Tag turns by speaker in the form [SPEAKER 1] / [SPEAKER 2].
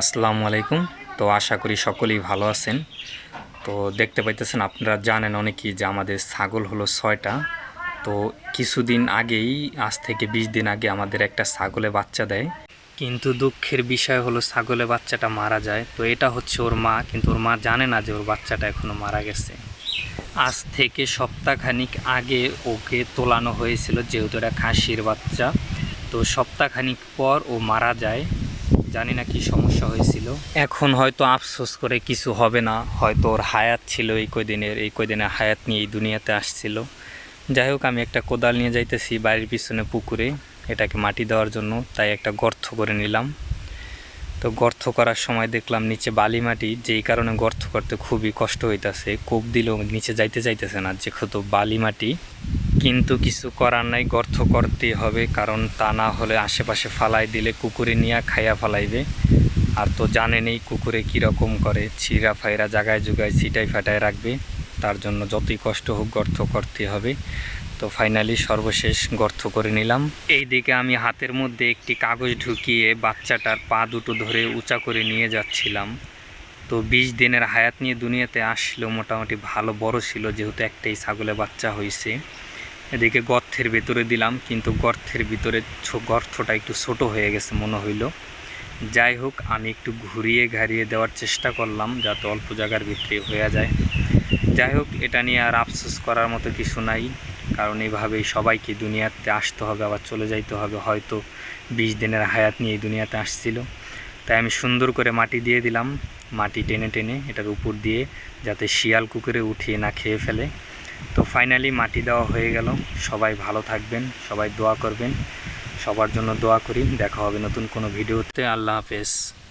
[SPEAKER 1] আসসালামু আলাইকুম। তো আশা করি সকলেই ভালো আছেন। তো দেখতে পাইতেছেন, আপনারা জানেন অনেকেই যে আমাদের ছাগল হলো ছয়টা। তো কিছুদিন আগেই, আজ থেকে বিশ দিন আগে আমাদের একটা ছাগলে বাচ্চা দেয়। কিন্তু দুঃখের বিষয় হলো, ছাগলে বাচ্চাটা মারা যায়। তো এটা হচ্ছে ওর মা, কিন্তু ওর মা জানে না যে ওর বাচ্চাটা এখনও মারা গেছে। আজ থেকে সপ্তাহখানিক আগে ওকে তোলানো হয়েছিল, যেহেতু এটা খাসির বাচ্চা। তো সপ্তাহখানিক পর ও মারা যায়। জানি না কি সমস্যা হয়েছিল। এখন হয়তো আফসোস করে কিছু হবে না। হয়তো ওর হায়াত ছিল এই কয়দিনের এই কয়দিনের হায়াত নিয়ে এই দুনিয়াতে আসছিল। যাই হোক, আমি একটা কোদাল নিয়ে যাইতেছি বাড়ির পিছনে পুকুরে। এটাকে মাটি দেওয়ার জন্য, তাই একটা গর্ত করে নিলাম। তো গর্ত করার সময় দেখলাম নিচে বালি মাটি, যেই কারণে গর্ত করতে খুবই কষ্ট হইতাছে। কোপ দিলেও নিচে যাইতে যাইতেছে না, যেহেতু বালি মাটি। কিন্তু কিছু করার নাই, গর্ত করতেই হবে, কারণ তা না হলে আশেপাশে ফালাই দিলে কুকুরে নিয়ে খাইয়া ফালাইবে। আর তো জানেনই কুকুরে কীরকম করে, ছিঁড়া ফাইরা জাগায় জুগায় ছিটাই ফাটায় রাখবে। তার জন্য যতই কষ্ট হোক গর্ত করতে হবে। তো ফাইনালি সর্বশেষ গর্ত করে নিলাম। এই দিকে আমি হাতের মধ্যে একটি কাগজ ঢুকিয়ে বাচ্চাটার পা দুটো ধরে উঁচা করে নিয়ে যাচ্ছিলাম। তো বিশ দিনের হায়াত নিয়ে দুনিয়াতে আসলো মোটামুটি ভালো বড় ছিল, যেহেতু একটাই ছাগলে বাচ্চা হয়েছে। এদিকে গর্থের ভেতরে দিলাম, কিন্তু গর্তের ভিতরে গর্তটা একটু ছোট হয়ে গেছে মনে হইল। যাই হোক, আমি একটু ঘুরিয়ে ঘারিয়ে দেওয়ার চেষ্টা করলাম, যাতে অল্প জায়গার ভিতরে হয়ে যায়। যাই হোক, এটা নিয়ে আর আফসোস করার মতো কিছু নাই। কারণ এইভাবেই সবাইকে দুনিয়াতে আসতে হবে, আবার চলে যাইতে হবে। হয়তো বিশ দিনের হায়াত নিয়ে দুনিয়াতে আসছিল। তাই আমি সুন্দর করে মাটি দিয়ে দিলাম। মাটি টেনে টেনে এটার উপর দিয়ে যাতে শিয়াল কুকুরে উঠিয়ে না খেয়ে ফেলে। তো ফাইনালি মাটি দেওয়া হয়ে গেল। সবাই ভালো থাকবেন, সবাই দোয়া করবেন। সবার জন্য দোয়া করি। দেখা হবে নতুন কোনো ভিডিওতে। আল্লাহ হাফেজ।